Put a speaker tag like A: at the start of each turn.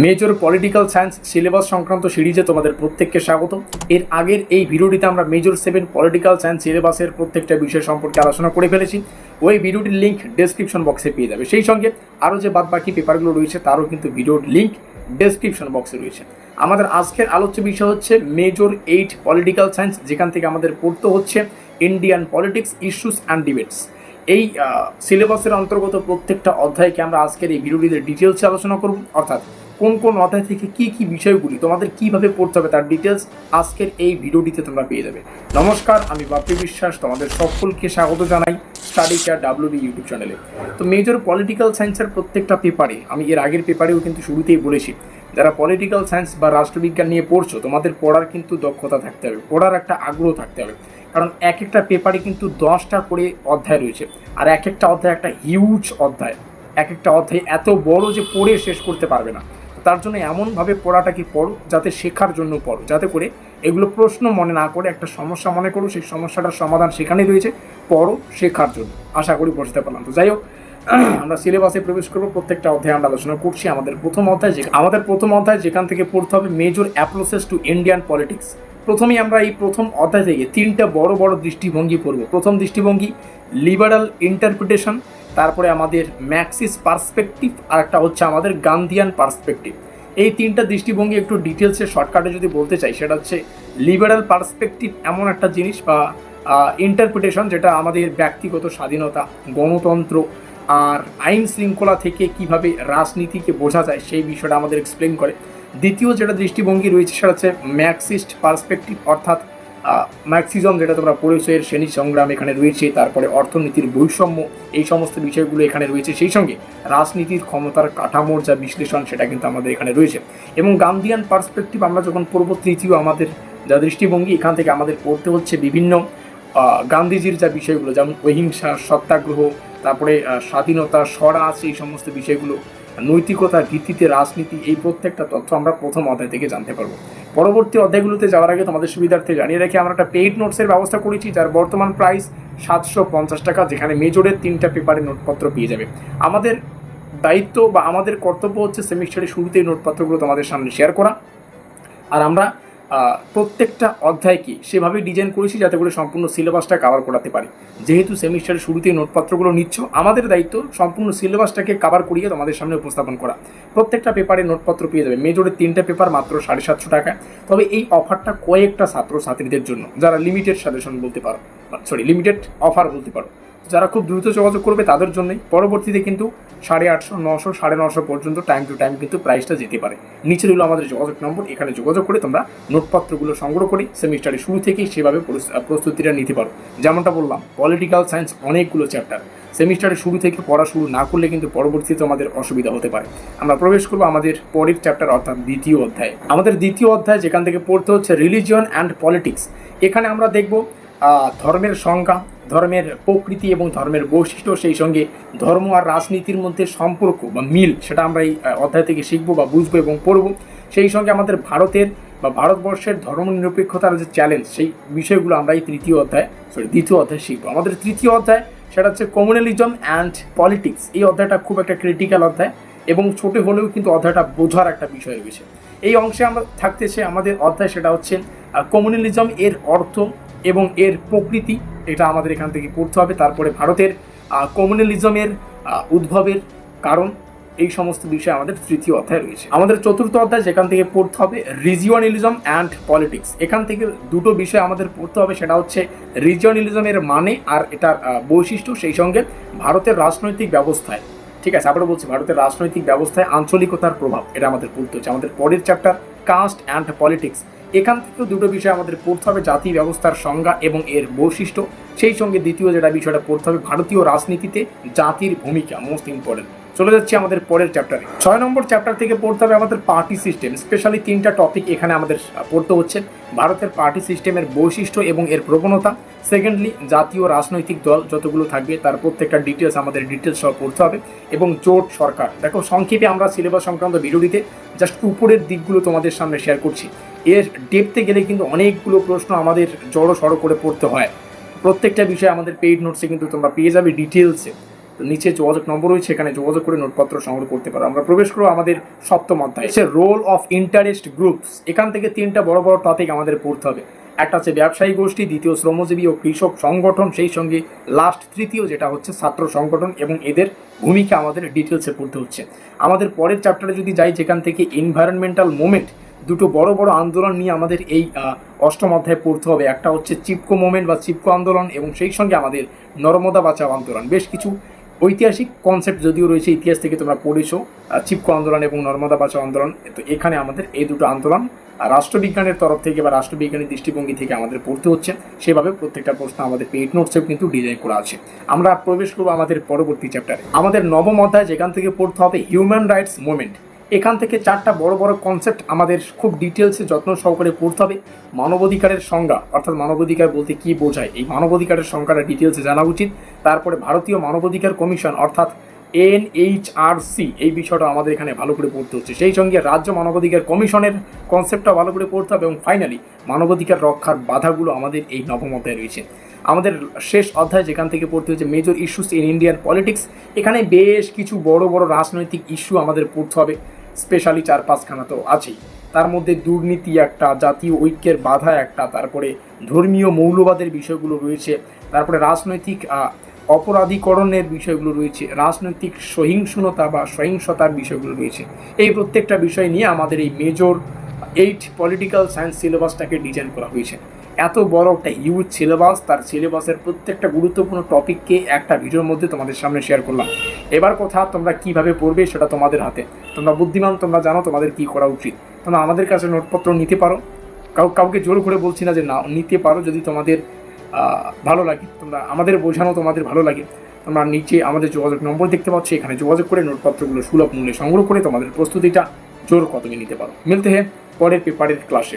A: Major political science syllabus সংক্রান্ত সিরিজে তোমাদের প্রত্যেককে স্বাগত। এর আগের এই ভিডিওটিতে আমরা মেজর সেভেন পলিটিক্যাল সায়েন্স সিলেবাসের প্রত্যেকটা বিষয় সম্পর্কে আলোচনা করে ফেলেছি। ওই ভিডিওটির লিঙ্ক ডেসক্রিপশন বক্সে পেয়ে যাবে। সেই সঙ্গে আরও যে বাদ বাকি পেপারগুলো রয়েছে, তারও কিন্তু ভিডিওর লিঙ্ক ডেসক্রিপশন বক্সে রয়েছে। আমাদের আজকের আলোচ্য বিষয় হচ্ছে মেজর এইট পলিটিক্যাল সায়েন্স যেখান থেকে আমাদের পড়তে হচ্ছে Indian politics issues and debates এই সিলেবাসের অন্তর্গত প্রত্যেকটা অধ্যায়কে আমরা আজকের এই ভিডিওটিতে ডিটেলসে আলোচনা করব। অর্থাৎ কোন কোন অধ্যায় থেকে কি কি বিষয়গুলি তোমাদের কীভাবে পড়তে হবে তার ডিটেলস আজকের এই ভিডিওটিতে তোমরা পেয়ে যাবে। নমস্কার, আমি বাপি বিশ্বাস, তোমাদের সকলকে স্বাগত জানাই স্টাডি কেয়ার ডাব্লিউবি ইউটিউব চ্যানেলে তো মেজর পলিটিক্যাল সায়েন্সের প্রত্যেকটা পেপারে আমি এর আগের পেপারেও কিন্তু শুরুতেই বলেছি, যারা পলিটিক্যাল সায়েন্স বা রাষ্ট্রবিজ্ঞান নিয়ে পড়ছো, তোমাদের পড়ার কিন্তু দক্ষতা থাকতে হবে, পড়ার একটা আগ্রহ থাকতে হবে। কারণ এক একটা পেপারে কিন্তু দশটা করে অধ্যায় রয়েছে, আর এক একটা অধ্যায় একটা হিউজ অধ্যায়। এক একটা অধ্যায় এত বড় যে পড়ে শেষ করতে পারবে না। তার জন্য এমনভাবে পড়াটাকে পড়ো, যাতে শেখার জন্য পড়ো, যাতে করে এগুলো প্রশ্ন মনে না করে, একটা সমস্যা মনে করো, সেই সমস্যাটার সমাধান সেখানেই রয়েছে, পড়ো, শেখার জন্য। আশা করি বুঝতে পারলাম। তো যাই হোক, আমরা সিলেবাসে প্রবেশ করব, প্রত্যেকটা অধ্যায় আমরা আলোচনা করছি আমাদের প্রথম অধ্যায় যে আমাদের প্রথম অধ্যায় যেখান থেকে পড়তে হবে major approaches to Indian politics প্রথমেই আমরা এই প্রথম অধ্যায় থেকে তিনটা বড় বড় দৃষ্টিভঙ্গি পড়ব। প্রথম দৃষ্টিভঙ্গি লিবারাল ইন্টারপ্রিটেশন তারপরে আমাদের ম্যাক্সিস পার্সপেক্টিভ আর একটা হচ্ছে আমাদের গান্ধিয়ান পার্সপেক্টিভ। এই তিনটা দৃষ্টিভঙ্গি একটু ডিটেলসে শর্টকাটে যদি বলতে চাই, সেটা হচ্ছে লিবারাল পার্সপেক্টিভ এমন একটা জিনিস বা ইন্টারপ্রিটেশন যেটা আমাদের ব্যক্তিগত স্বাধীনতা, গণতন্ত্র আর আইন শৃঙ্খলা থেকে কীভাবে রাজনীতিকে বোঝা যায় সেই বিষয়টা আমাদের এক্সপ্লেন করে। দ্বিতীয় যেটা দৃষ্টিভঙ্গি রয়েছে সেটা হচ্ছে ম্যাক্সিস্ট পার্সপেক্টিভ অর্থাৎ ম্যাক্সিজম যেটা তোমরা পড়েছো, এর শ্রেণি সংগ্রাম এখানে রয়েছে, তারপরে অর্থনীতির বৈষম্য, এই সমস্ত বিষয়গুলো এখানে রয়েছে। সেই সঙ্গে রাজনীতির ক্ষমতার কাঠামোর যা বিশ্লেষণ, সেটা কিন্তু আমাদের এখানে রয়েছে। এবং গান্ধিয়ান পার্সপেক্টিভ আমরা যখন পড়ব, তৃতীয় আমাদের যা দৃষ্টিভঙ্গি, এখান থেকে আমাদের পড়তে হচ্ছে বিভিন্ন গান্ধীজির যা বিষয়গুলো, যেমন অহিংসা, সত্যাগ্রহ, তারপরে স্বাধীনতা, স্বরাজ, এই সমস্ত বিষয়গুলো, নৈতিকতার ভিত্তিতে রাজনীতি, এই প্রত্যেকটা তথ্য আমরা প্রথম অধ্যায় থেকে জানতে পারব। পরবর্তী অধ্যায়গুলোতে যাওয়ার আগে তোমাদের সুবিধার্থে জানিয়ে রেখে আমরা একটা পেইড নোটসের ব্যবস্থা করেছি, যার বর্তমান প্রাইস সাতশো পঞ্চাশ টাকা, যেখানে মেজরের তিনটা পেপারের নোটপত্র পেয়ে যাবে। আমাদের দায়িত্ব বা আমাদের কর্তব্য হচ্ছে সেমিস্টারের শুরুতেই নোটপত্রগুলো তোমাদের সামনে শেয়ার করা। আর আমরা প্রত্যেকটা অধ্যায়কে সেভাবে ডিজাইন করেছি যাতে করে সম্পূর্ণ সিলেবাসটা কভার করাতে পারি। যেহেতু সেমিস্টারের শুরুতেই নোটপত্রগুলো নিচ্ছ, আমাদের দায়িত্ব সম্পূর্ণ সিলেবাসটাকে কভার করিয়ে তোমাদের সামনে উপস্থাপন করা। প্রত্যেকটা পেপারে নোটপত্র পেয়ে যাবে। মেজরের তিনটা পেপার মাত্র সাড়ে সাতশো টাকা তবে এই অফারটা কয়েকটা ছাত্রছাত্রীদের জন্য, যারা লিমিটেড সাজেশন বলতে পারো সরি লিমিটেড অফার বলতে পারো। যারা খুব দ্রুত যোগাযোগ করবে তাদের জন্যই পরবর্তীতে কিন্তু সাড়ে আটশো, নশো, সাড়ে নশো পর্যন্ত টাইম টু টাইম কিন্তু প্রাইসটা যেতে পারে। নিচে রইল আমাদের যোগাযোগ নম্বর এখানে যোগাযোগ করে তোমরা নোটপত্রগুলো সংগ্রহ করে সেমিস্টারের শুরু থেকেই সেভাবে প্রস- প্রস্তুতিটা নিতে পারো। যেমনটা বললাম পলিটিক্যাল সায়েন্স অনেকগুলো চ্যাপ্টার সেমিস্টারের শুরু থেকে পড়া শুরু না করলে কিন্তু পরবর্তীতে আমাদের অসুবিধা হতে পারে। আমরা প্রবেশ করব আমাদের পরের চ্যাপ্টার অর্থাৎ দ্বিতীয় অধ্যায়। আমাদের দ্বিতীয় অধ্যায় যেখান থেকে পড়তে হচ্ছে রিলিজিয়ন অ্যান্ড পলিটিক্স এখানে আমরা দেখব ধর্মের সংজ্ঞা, ধর্মের প্রকৃতি এবং ধর্মের বৈশিষ্ট্য, সেই সঙ্গে ধর্ম আর রাজনীতির মধ্যে সম্পর্ক বা মিল, সেটা আমরা এই অধ্যায় থেকে শিখব বা বুঝব এবং পড়ব। সেই সঙ্গে আমাদের ভারতের বা ভারতবর্ষের ধর্মনিরপেক্ষতার যে চ্যালেঞ্জ সেই বিষয়গুলো আমরা এই তৃতীয় অধ্যায় সরি দ্বিতীয় অধ্যায় শিখব। আমাদের তৃতীয় অধ্যায়, সেটা হচ্ছে কমিউনালিজম অ্যান্ড পলিটিক্স এই অধ্যায়টা খুব একটা ক্রিটিক্যাল অধ্যায় এবং ছোট হলেও কিন্তু অধ্যায়টা বোঝার একটা বিষয় রয়েছে এই অংশে আমরা থাকতেছে, আমাদের অধ্যায় সেটা হচ্ছে কমিউনালিজম এর অর্থ এবং এর প্রকৃতি, এটা আমাদের এখান থেকে পড়তে হবে। তারপরে ভারতের কমিউনালিজমের উদ্ভবের কারণ, এই সমস্ত বিষয় আমাদের তৃতীয় অধ্যায় রয়েছে। আমাদের চতুর্থ অধ্যায় যেখান থেকে পড়তে হবে রিজিওনালিজম অ্যান্ড পলিটিক্স এখান থেকে দুটো বিষয় আমাদের পড়তে হবে, সেটা হচ্ছে রিজিওনালিজমের মানে আর এটার বৈশিষ্ট্য সেই সঙ্গে ভারতের রাজনৈতিক ব্যবস্থায়। ঠিক আছে, আবারও বলছি, ভারতের রাজনৈতিক ব্যবস্থায় আঞ্চলিকতার প্রভাব, এটা আমাদের পড়তে হচ্ছে। আমাদের পরের চ্যাপ্টার কাস্ট অ্যান্ড পলিটিক্স এখান থেকেও দুটো বিষয় আমাদের পড়তে হবে, জাতি ব্যবস্থার সংজ্ঞা এবং এর বৈশিষ্ট্য। সেই সঙ্গে দ্বিতীয় যেটা বিষয়টা পড়তে হবে, ভারতীয় রাজনীতিতে জাতির ভূমিকা মোস্ট ইম্পর্টেন্ট চলে যাচ্ছি আমাদের পরের চ্যাপ্টারে ছয় নম্বর চ্যাপ্টার থেকে পড়তে হবে আমাদের পার্টি সিস্টেম স্পেশালি তিনটা টপিক এখানে আমাদের পড়তে হচ্ছে। ভারতের পার্টি সিস্টেমের বৈশিষ্ট্য এবং এর প্রবণতা। সেকেন্ডলি জাতীয় রাজনৈতিক দল যতগুলো থাকবে, তার প্রত্যেকটা ডিটেলস আমাদের ডিটেলস সহ পড়তে হবে। এবং জোট সরকার, দেখো সংক্ষেপে আমরা সিলেবাস সংক্রান্ত ভিডিওটিতে জাস্ট উপরের দিকগুলো তোমাদের সামনে শেয়ার করছি। এর ডেপতে গেলে কিন্তু অনেকগুলো প্রশ্ন আমাদের জড়ো সড়ো করে পড়তে হয়। প্রত্যেকটা বিষয়ে আমাদের পেইড নোটসে কিন্তু তোমরা পেয়ে যাবে ডিটেলসে নিচে যোগাযোগ নম্বর রয়েছে, এখানে যোগাযোগ করে নোটপত্র সংগ্রহ করতে পারো। আমরা প্রবেশ করব আমাদের সপ্তম অধ্যায়। হচ্ছে রোল অফ ইন্টারেস্ট গ্রুপস এখান থেকে তিনটা বড় বড় টপিক আমাদের পড়তে হবে। একটা হচ্ছে ব্যবসায়ী গোষ্ঠী, দ্বিতীয় শ্রমজীবী ও কৃষক সংগঠন, সেই সঙ্গে লাস্ট তৃতীয় যেটা হচ্ছে ছাত্র সংগঠন এবং এদের ভূমিকা আমাদের ডিটেলসে পড়তে হচ্ছে। আমাদের পরের চ্যাপ্টারে যদি যাই, যেখান থেকে এনভায়রনমেন্টাল মুভমেন্ট দুটো বড় বড় আন্দোলন নিয়ে আমাদের এই অষ্টম অধ্যায়ে পড়তে হবে। একটা হচ্ছে চিপকো মুভমেন্ট বা চিপকো আন্দোলন এবং সেই সঙ্গে আমাদের নর্মদা বাঁচাও আন্দোলন। বেশ কিছু ঐতিহাসিক কনসেপ্ট যদিও রয়েছে, ইতিহাস থেকে তোমরা পড়েছো চিপকো আন্দোলন এবং নর্মদা বাঁচাও আন্দোলন। তো এখানে আমাদের এই দুটো আন্দোলন রাষ্ট্রবিজ্ঞানের তরফ থেকে বা রাষ্ট্রবিজ্ঞানের দৃষ্টিভঙ্গি থেকে আমাদের পড়তে হচ্ছে। সেভাবে প্রত্যেকটা প্রশ্ন আমাদের পেইড নোটসেও কিন্তু ডিজাইন করা আছে। আমরা প্রবেশ করব আমাদের পরবর্তী চ্যাপ্টারে আমাদের নবম অধ্যায় যেখান থেকে পড়তে হবে হিউম্যান রাইটস মুভমেন্ট এখান থেকে চারটা বড় বড় কনসেপ্ট আমাদের খুব ডিটেলসে যত্ন সহকারে পড়তে হবে। মানবাধিকারের সংজ্ঞা, অর্থাৎ মানবাধিকার বলতে কি বোঝায়? এই মানবাধিকারের সংজ্ঞাটা ডিটেলসে জানা উচিত। তারপরে ভারতীয় মানবাধিকার কমিশন, অর্থাৎ এনএইচআরসি এই বিষয়টা আমাদের এখানে ভালো করে পড়তে হচ্ছে। সেই সঙ্গে রাজ্য মানবাধিকার কমিশনের কনসেপ্টটা ভালো করে পড়তে হবে এবং ফাইনালি মানবাধিকার রক্ষার বাধাগুলো আমাদের এই নবম অধ্যায়ে রয়েছে। আমাদের শেষ অধ্যায় যেখান থেকে পড়তে হচ্ছে major issues in Indian politics এখানে বেশ কিছু বড় বড় রাজনৈতিক ইস্যু আমাদের পড়তে হবে। স্পেশালি চার পাঁচখানা তো আছেই। তার মধ্যে দুর্নীতি একটা, জাতীয় ঐক্যের বাধা একটা, তারপরে ধর্মীয় মৌলবাদের বিষয়গুলো রয়েছে, তারপরে রাজনৈতিক অপরাধীকরণের বিষয়গুলো রয়েছে, রাজনৈতিক সহিংসতা বা সহিংসতার বিষয়গুলো রয়েছে। এই প্রত্যেকটা বিষয় নিয়ে আমাদের এই মেজর এইট পলিটিক্যাল সায়েন্স সিলেবাসটাকে ডিজাইন করা হয়েছে। এত বড় একটা হিউজ সিলেবাস তার সিলেবাসের প্রত্যেকটা গুরুত্বপূর্ণ টপিককে একটা ভিডিওর মধ্যে তোমাদের সামনে শেয়ার করলাম। এবার কথা তোমরা কীভাবে পড়বে সেটা তোমাদের হাতে। তোমরা বুদ্ধিমান, তোমরা জানো তোমাদের কি করা উচিত। তোমরা আমাদের কাছে নোটপত্র নিতে পারো। কাউ, কাউকে জোর করে বলছি না যে না, নিতে পারো যদি তোমাদের ভালো লাগে। তোমরা আমাদের বোঝানো তোমাদের ভালো লাগে। তোমরা নিচে আমাদের যোগাযোগ নম্বর দেখতে পাচ্ছ। এখানে যোগাযোগ করে নোটপত্রগুলো সুলভ মূল্যে সংগ্রহ করে তোমাদের প্রস্তুতিটা জোর কদমে নিতে পারো। মিলতে হ্যাঁ পরের পেপারের ক্লাসে